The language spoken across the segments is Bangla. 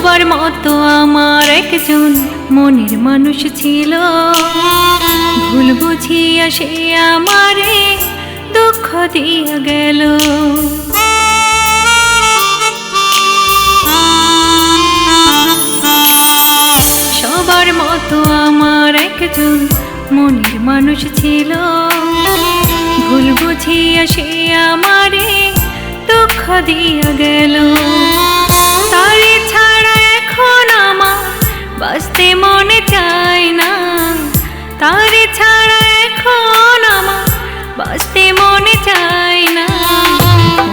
সবার মতো আমার একজন মনের মানুষ ছিল। ভুল বুঝিয়া সে আমারে দুঃখ দিয়া গেল। সবার মতো আমার একজন মনের মানুষ ছিল। ভুল বুঝিয়া সে আমারে দুঃখ দিয়া গেল। বাঁচতে মনে চায় না। তারে ছাড়া এখন আমার বাঁচতে মনে চায় না।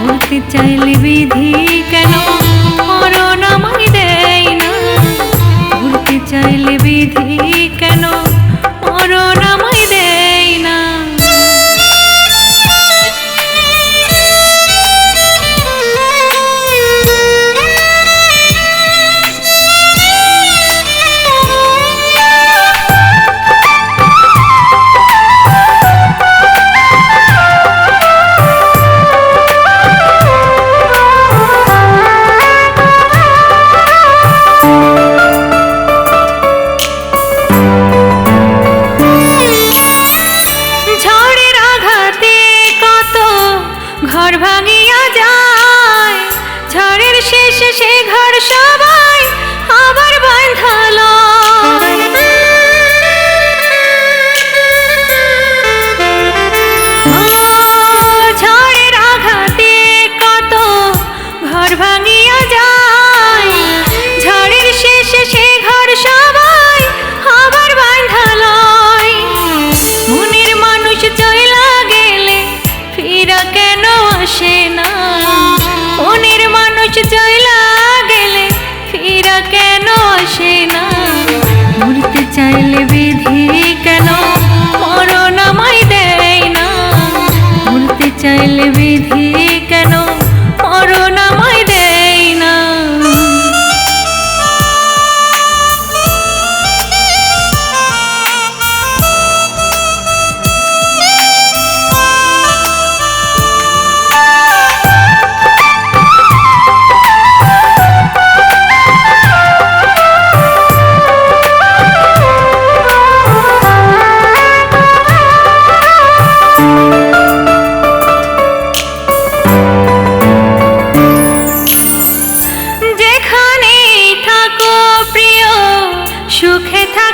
বলতে চাইলে বিধি কেন? আসে না। মরতে চাইলে বিধি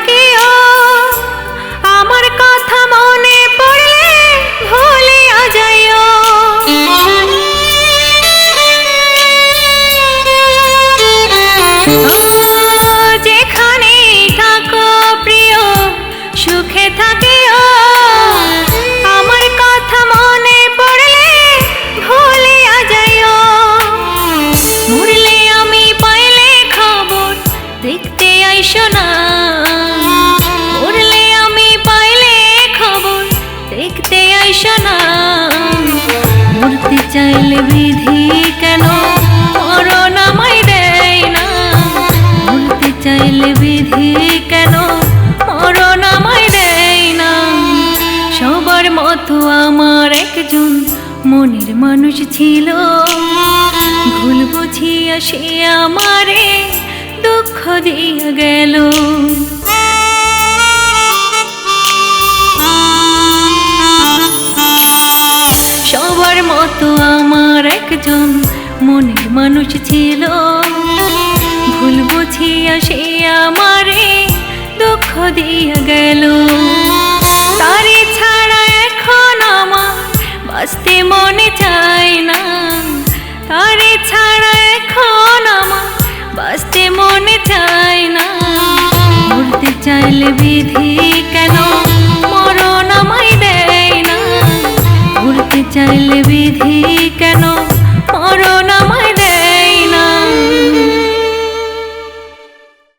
থাকিও। আমার কথা মনে আইসো না। মরলে আমি পাইলে খবর দেখতে আইসো না। মরতে চাইলে বিধি কেন মরণ আমায় দেয় না? মরতে চাইলে বিধি কেন মরণ আমায় দেয় না? সবার মতো আমার একজন মনের মানুষ ছিল। ভুল বুঝিয়া সে আমারে দিয়া গেল। সবার মতো আমার একজন মনের মানুষ ছিল। ভুল বুঝিয়া সে আমারে দুঃখ দিয়া গেল। তারে ছাড়া এখন আমার বাঁচতে মনে চায় না। তারে ছাড়া এখন চাইলে বিধি কেন? মরণ আমায় দেয় না। ঘুরতে চাইলে বিধি কেন?